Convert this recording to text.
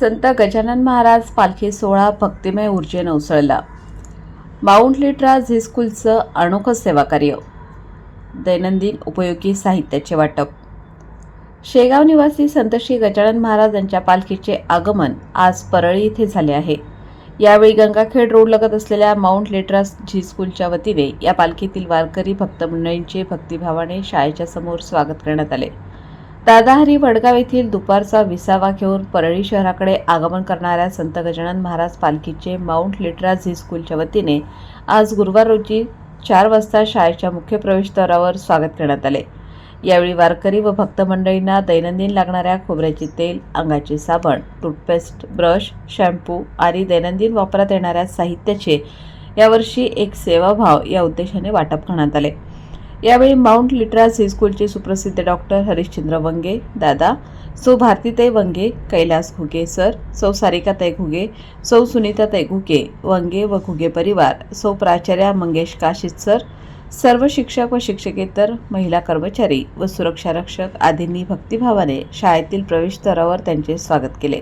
संत गजानन महाराज पालखी सोहळा भक्तिमय ऊर्जेनं उसळला. माऊंट लिट्रा झी स्कूलचं अनोखं सेवाकार्य. दैनंदिन उपयोगी साहित्याचे वाटप. शेगाव निवासी संत श्री गजानन महाराज यांच्या पालखीचे आगमन आज परळी इथे झाले आहे. यावेळी गंगाखेड रोड लगत असलेल्या माऊंट लेट्रास झी स्कूलच्या वतीने या पालखीतील वारकरी भक्त मंडळींचे भक्तिभावाने शाळेच्या समोर स्वागत करण्यात आले. दादाहरी वडगाव येथील दुपारचा विसावा घेऊन परळी शहराकडे आगमन करणाऱ्या संत गजानन महाराज पालखीचे माउंट लिटराज ही स्कूलच्या वतीने आज गुरुवार रोजी चार वाजता शाळेच्या मुख्य प्रवेशद्वारावर स्वागत करण्यात आले. यावेळी वारकरी व भक्त मंडळींना दैनंदिन लागणाऱ्या खोबऱ्याचे तेल अंगाचे साबण टूथपेस्ट ब्रश शॅम्पू आणि दैनंदिन वापरात येणाऱ्या साहित्याचे यावर्षी एक सेवाभाव या उद्देशाने वाटप करण्यात आले. यावेळी माउंट लिट्रास स्कूलचे सुप्रसिद्ध डॉक्टर हरिश्चंद्र वंगे दादा सौ भारतीताई वंगे कैलास घुगे सर सौ सारिकाताई घुगे सौ सुनीताताई घुगे वंगे व घुगे परिवार सौ प्राचार्या मंगेश काशीत सर सर्व शिक्षक व शिक्षकेतर महिला कर्मचारी व सुरक्षा रक्षक आदींनी भक्तिभावाने शाळेतील प्रवेशस्तरावर त्यांचे स्वागत केले.